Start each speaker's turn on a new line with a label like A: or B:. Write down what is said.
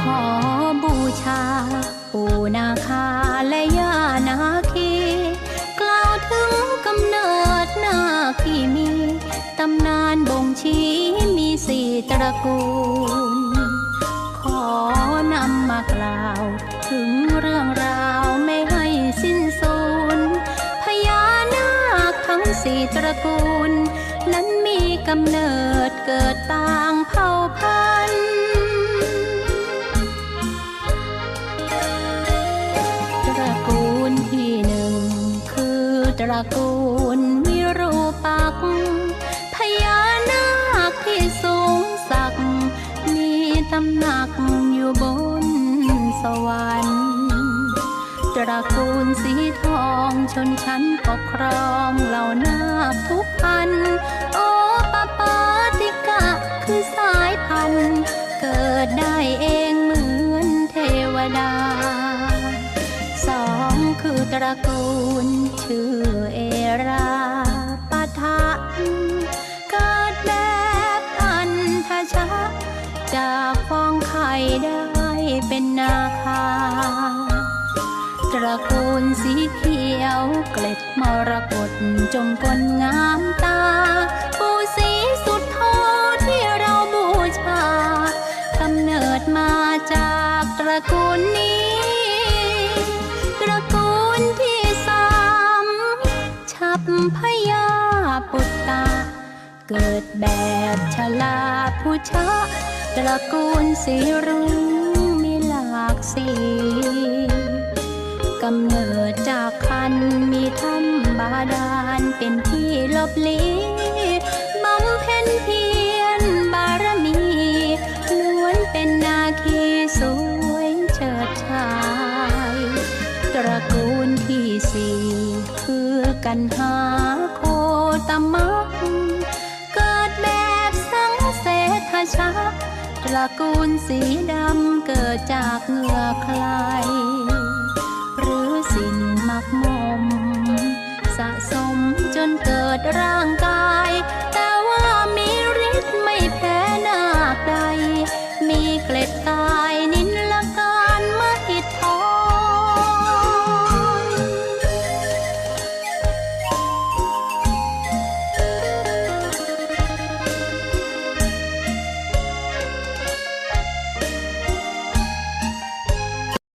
A: ขอบูชา ปู่นาคาและย่านาคีกล่าวถึงกำเนิดนาคีมีตำนานบ่งชี้มีสี่ตระกูล ขอนำมากล่าว ถึงเรื่องราวไม่ให้สิ้นสูญพญานาคทั้งสี่ตระกูล นั้นมีกำเนิดเกิดต่างเผ่าพัน ระกูลที่หนึ่ง คือตระกูลวิรูปักพญานาคที่สูงสัก มีตำหนักอยู่บนสวรรค์ตระกูลสีทองชนชั้นปกครองเหล่านาคทุกพัน โอปปาติกะคือสายพันธุ์ เกิดได้เองเหมือนเทวดา ตระกูลชื่อเอราปะทะเกิดแบบอันทชะ จากฟองไข่ได้เป็นนาคา ตระกูลสีเขียวเกล็ดมรกตจงกลงามตาปูสีสุดโทที่เราบูชากำเนิดมาจากตระกูลนี้ ปุตตะเกิดแบบชลาผู้ชะตระกูลสีรุ้งมีหลากสีกำเนิดจากคันมีถ้ำบาดาลเป็นที่ลบลีบำเพ็ญเพียรบารมีล้วนเป็นนาคีสวยเฉิดชาย ตระกูลที่สี่คือกันหาค ตมัก เกิดแบบสังเสทชะตระกูลสีดำเกิดจากเหงื่อใคร หรือสินมักมม สะสมจนเกิดรา